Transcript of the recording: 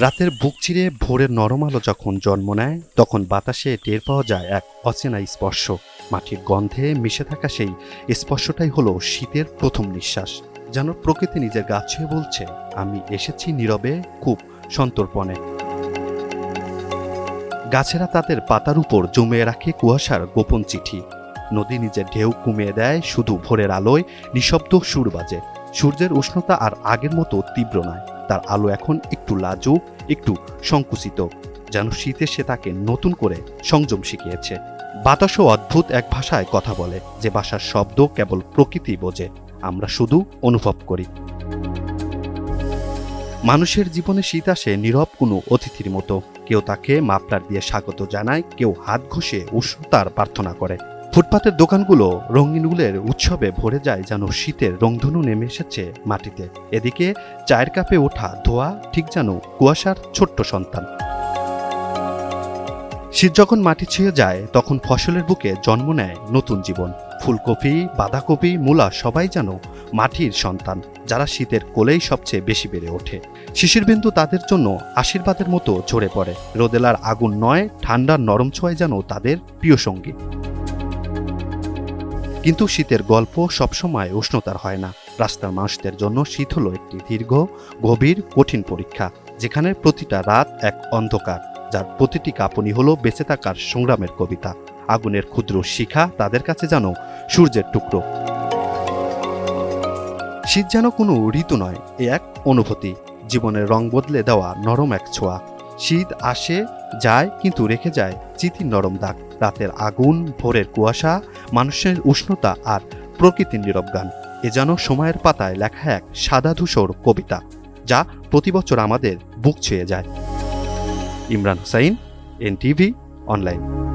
রাতের বুক চিরে ভোরের নরম আলো যখন জন্ম নেয়, তখন বাতাসে টের পাওয়া যায় এক অচেনা স্পর্শ। মাটির গন্ধে মিশে থাকা সেই স্পর্শটাই হলো শীতের প্রথম নিঃশ্বাস, যেন প্রকৃতি নিজের গাছ বলছে, আমি এসেছি নীরবে, খুব সন্তর্পণে। গাছেরা তাদের পাতার উপর জমিয়ে রাখে কুয়াশার গোপন চিঠি। নদী নিজের ঢেউ কমিয়ে দেয় শুধু ভোরের আলোয়, নিঃশব্দ সুর বাজে। সূর্যের উষ্ণতা আর আগের মতো তীব্র নয়। তার আলো এখন একটু লাজুক, একটু সংকুচিত। যেন শীতে সে তাকে নতুন করে সংযম শিখিয়েছে। বাতাসও অদ্ভুত এক ভাষায় কথা বলে, যে ভাষার শব্দ কেবল প্রকৃতি বোঝে। আমরা শুধু অনুভব করি। মানুষের জীবনে শীত আসে নীরব কোনো অতিথির মতো। কেউ তাকে মাপলার দিয়ে স্বাগত জানায়, কেউ হাত ঘষে উষ্ণতার প্রার্থনা করে। ফুটপাতের দোকানগুলো রঙিন উলের উৎসবে ভরে যায় যেন শীতের রংধনু নেমে এসেছে মাটিতে। এদিকে চায়ের কাপে ওঠা ধোয়া ঠিক যেন কুয়াশার ছোট্ট সন্তান। শীত যখন মাটি ছুঁয়ে যায়, তখন ফসলের বুকে জন্ম নেয় নতুন জীবন। ফুলকপি, বাঁধাকপি, মূলা সবাই যেন মাটির সন্তান, যারা শীতের কোলেই সবচেয়ে বেশি বেড়ে ওঠে। শিশির বিন্দু তাদের জন্য আশীর্বাদের মতো ঝরে পড়ে। রোদেলার আগুন নয়, ঠান্ডার নরম ছোঁয় যেন তাদের প্রিয় সঙ্গী। কিন্তু শীতের গল্প সবসময় উষ্ণতার হয় না। রাস্তার মানুষদের জন্য শীত হলো একটি দীর্ঘ, গভীর, কঠিন পরীক্ষা যেখানে প্রতিটা রাত এক অন্ধকার, যার প্রতিটি কাঁপনি হলো বেঁচে থাকার সংগ্রামের কবিতা। আগুনের ক্ষুদ্র শিখা তাদের কাছে যেন সূর্যের টুকরো। শীত যেন কোনো ঋতু নয়, এ এক অনুভূতি। জীবনের রং বদলে দেওয়া নরম এক ছোঁয়া। শীত আসে, যায় কিন্তু রেখে যায় চিতির নরম দাগ। রাতের আগুন, ভোরের কুয়াশা, মানুষের উষ্ণতা আর প্রকৃতির নীরব গান। এ যেন সময়ের পাতায় লেখা এক সাদা ধূসর কবিতা, যা প্রতি বছর আমাদের বুক ছুঁয়ে যায়। Imran Hussain, NTV, online.